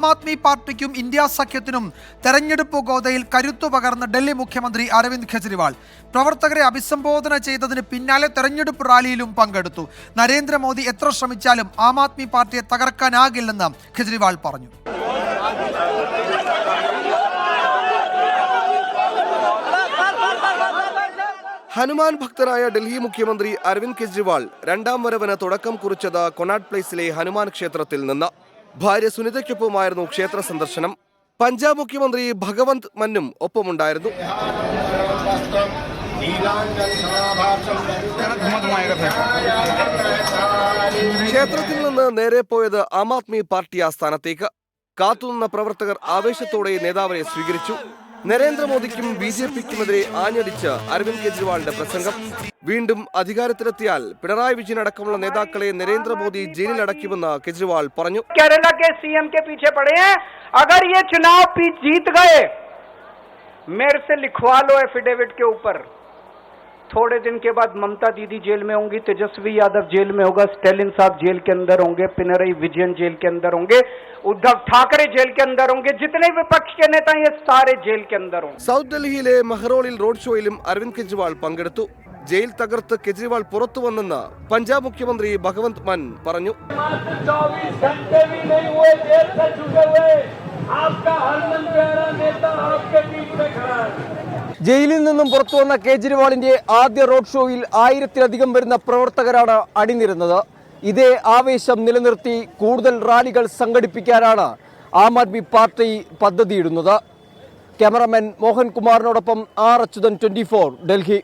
ആം ആദ്മി പാർട്ടിക്കും ഇന്ത്യ സഖ്യത്തിനും തെരഞ്ഞെടുപ്പ് ഗോതയിൽ കരുത്തു പകർന്ന് ഡൽഹി മുഖ്യമന്ത്രി അരവിന്ദ് കെജ്രിവാൾ. പ്രവർത്തകരെ അഭിസംബോധന ചെയ്തതിന് പിന്നാലെ തെരഞ്ഞെടുപ്പ് റാലിയിലും പങ്കെടുത്തു. നരേന്ദ്രമോദി എത്ര ശ്രമിച്ചാലും ആം ആദ്മി പാർട്ടിയെ തകർക്കാനാകില്ലെന്ന് കെജ്രിവാൾ പറഞ്ഞു. ഹനുമാൻ ഭക്തനായ ഡൽഹി മുഖ്യമന്ത്രി അരവിന്ദ് കെജ്രിവാൾ രണ്ടാം വരവിന് തുടക്കം കുറിച്ചത് കൊണാട്ട് പ്ലേസിലെ ഹനുമാൻ ക്ഷേത്രത്തിൽ നിന്ന്. ഭാര്യ സുനിതയ്ക്കൊപ്പമായിരുന്നു ക്ഷേത്ര സന്ദർശനം. പഞ്ചാബ് മുഖ്യമന്ത്രി ഭഗവന്ത് മന്നും ഒപ്പമുണ്ടായിരുന്നു. ക്ഷേത്രത്തിൽ നിന്ന് നേരെ പോയത് ആം ആദ്മി പാർട്ടി ആസ്ഥാനത്തേക്ക്. കാത്തുനിന്ന പ്രവർത്തകർ ആവേശത്തോടെ നേതാവിനെ സ്വീകരിച്ചു. നരേന്ദ്രമോദിക്കും ബി ജെ പിക്കുമെതിരെ ആഞ്ഞടിച്ച് അരവിന്ദ് കെജ്രിവാളിന്റെ പ്രസംഗം വീണ്ടും അധികാരത്തിലെത്തിയാൽ പിണറായി വിജയൻ അടക്കമുള്ള നേതാക്കളെ നരേന്ദ്രമോദി ജയിലിൽ അടയ്ക്കുമെന്ന് കെജ്രിവാൾ പറഞ്ഞു केरला के सीएम के पीछे पड़े हैं अगर ये चुनाव पी जीत गए मेरे से लिखवा लो एफिडेविट के ऊपर थोड़े दिन के बाद ममता दीदी जेल में होंगी तेजस्वी यादव जेल में होगा स्टेलिन साहब जेल के अंदर होंगे पिनरई विजयन जेल के अंदर होंगे उद्धव ठाकरे जेल के अंदर होंगे जितने विपक्ष के नेता हैं, ये सारे जेल के अंदर होंगे സൗത്ത് ഡൽഹിയിലെ മെഹ്റോളിൽ റോഡ് ഷോയിലും അരവിന്ദ് കെജ്രിവാൾ പങ്കെടുത്തു ജയിൽ തകർത്ത് കെജ്രിവാൾ പുറത്തു വന്നെന്ന് പഞ്ചാബ് മുഖ്യമന്ത്രി ഭഗവന്ത് മാൻ പറഞ്ഞു ജയിലിൽ നിന്നും പുറത്തു വന്ന കേജ്രിവാളിന്റെ ആദ്യ റോഡ് ഷോയിൽ ആയിരത്തിലധികം വരുന്ന പ്രവർത്തകരാണ് അണിനിരുന്നത്. ഇതേ ആവേശം നിലനിർത്തി കൂടുതൽ റാലികൾ സംഘടിപ്പിക്കാനാണ് ആം ആദ്മി പാർട്ടി പദ്ധതിയിടുന്നത്. ക്യാമറമാൻ മോഹൻകുമാറിനോടൊപ്പം ആർ അച്യുതൻ ട്വന്റി ഡൽഹി.